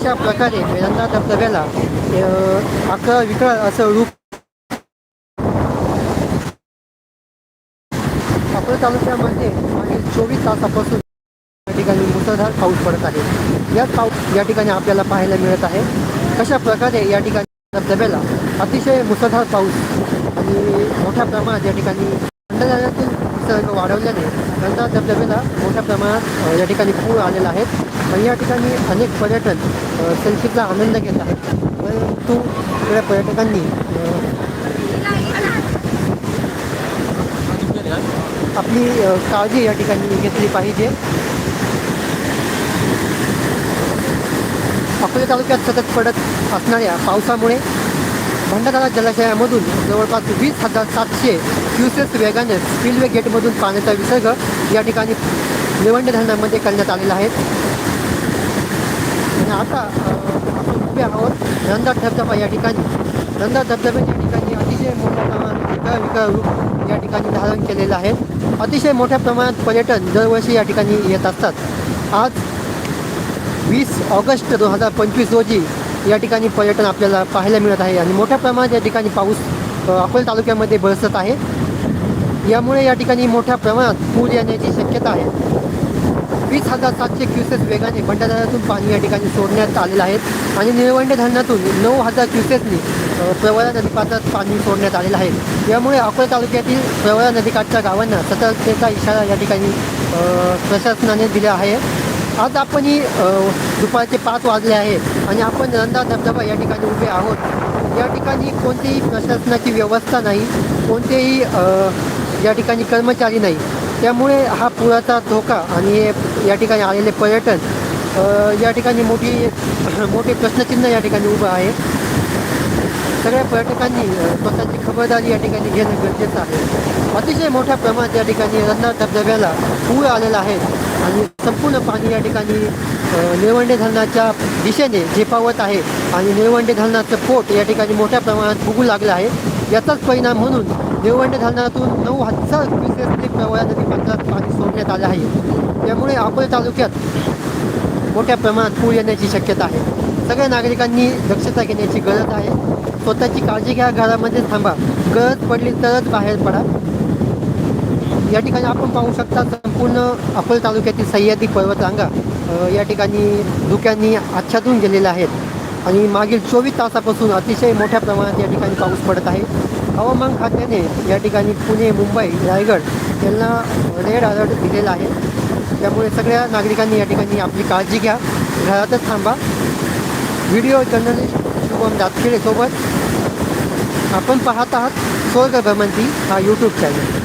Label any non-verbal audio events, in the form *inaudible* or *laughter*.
अशा प्रकारे वेदांता धबधब्याला अकरा विकळ असं रूप अकोला तालुक्यामध्ये मागील चोवीस तासापासून या ठिकाणी मुसळधार पाऊस पडत आहे. याच पाऊस या ठिकाणी आपल्याला पाहायला मिळत आहे. कशा प्रकारे या ठिकाणी धबधब्याला अतिशय मुसळधार पाऊस आणि मोठ्या प्रमाणात या ठिकाणी भंडाऱ्यातून निसर्ग वाढवल्याने गंगा धबधब्याला मोठ्या प्रमाणात या ठिकाणी पूर आलेला आहे आणि या ठिकाणी अनेक पर्यटन सेल्फीचा आनंद घेत आहेत. परंतु इकडे पर्यटकांनी आपली काळजी या ठिकाणी घेतली पाहिजे. अकोले तालुक्यात सतत पडत असणाऱ्या पावसामुळे भंडारा जलाशयामधून जवळपास वीस हजार सातशे क्युसेस वेगाने स्पिलवे गेटमधून पाण्याचा विसर्ग या ठिकाणी निवंड धरणामध्ये करण्यात आलेला आहे. आणि आता आपण उभे आहोत रंधा धबधबा या ठिकाणी. रंधा धबधब्याच्या ठिकाणी अतिशय मोठ्या प्रमाणात विकळ रूप या ठिकाणी धारण केलेलं आहे. अतिशय मोठ्या प्रमाणात पर्यटन दरवर्षी या ठिकाणी येत असतात. आज वीस ऑगस्ट दोन हजार पंचवीस रोजी या ठिकाणी पर्यटन आपल्याला पाहायला मिळत आहे आणि मोठ्या प्रमाणात या ठिकाणी पाऊस अकोला तालुक्यामध्ये बरसत आहे. यामुळे या ठिकाणी मोठ्या प्रमाणात पूर येण्याची शक्यता आहे. वीस हजार सातशे क्युसेस वेगाने भंडाऱ्यातून पाणी या ठिकाणी सोडण्यात आलेलं आहे आणि निळवंडे धरणातून नऊ हजार क्युसेसनी प्रवळा नदीपात्रात पाणी सोडण्यात आलेलं आहे. यामुळे अकोला तालुक्यातील प्रवळा नदीकाठच्या गावांना सतर्कतेचा इशारा या ठिकाणी प्रशासनाने दिला आहे. आज आपण ही दुपारचे पाच वाजले आहे आणि आपण रंधा धबधबा या ठिकाणी उभे आहोत. या ठिकाणी कोणतीही प्रशासनाची व्यवस्था नाही कोणतेही या ठिकाणी कर्मचारी नाही. त्यामुळे हा पुराचा धोका आणि हे या ठिकाणी आलेले पर्यटन या ठिकाणी मोठी *clears throat* मोठे प्रश्नचिन्ह या ठिकाणी उभं आहे. सगळ्या पर्यटकांनी स्वतःची खबरदारी या ठिकाणी घेणं गरजेचं आहे. अतिशय मोठ्या प्रमाणात या ठिकाणी रंधा धबधब्याला पूर आलेला आहे. आणि संपूर्ण पाणी या ठिकाणी अ, निळवंडे धरणाच्या दिशेने झेपावत आहे. आणि निळवंडे धरणाचं पोट या ठिकाणी मोठ्या प्रमाणात फुगू लागलं आहे. याचाच परिणाम म्हणून निळवंडे धरणातून नऊ हजार क्युसेसने प्रवळा नदीपात्रात पाणी सोडण्यात आलं आहे. त्यामुळे अकोले तालुक्यात मोठ्या प्रमाणात पूर येण्याची शक्यता आहे. सगळ्या नागरिकांनी दक्षता घेण्याची गरज आहे. स्वतःची काळजी घ्या घरामध्ये थांबा. गरज पडली तरच बाहेर पडा. या ठिकाणी आपण पाहू शकता संपूर्ण अकोल तालुक्यातील सह्याद्री पर्वतरांगा या ठिकाणी धुक्यांनी आच्छादून गेलेल्या आहेत. आणि मागील चोवीस तासापासून अतिशय मोठ्या प्रमाणात या ठिकाणी पाऊस पडत आहे. हवामान खात्याने या ठिकाणी पुणे मुंबई रायगड यांना रेड अलर्ट दिलेला आहे. त्यामुळे सगळ्या नागरिकांनी या ठिकाणी आपली काळजी घ्या. घरातच थांबा. व्हिडिओ जर्नलिस्ट शुभम दातखेडेसोबत आपण पाहत आहात स्वर्ग भ्रमंती हा यूट्यूब चॅनल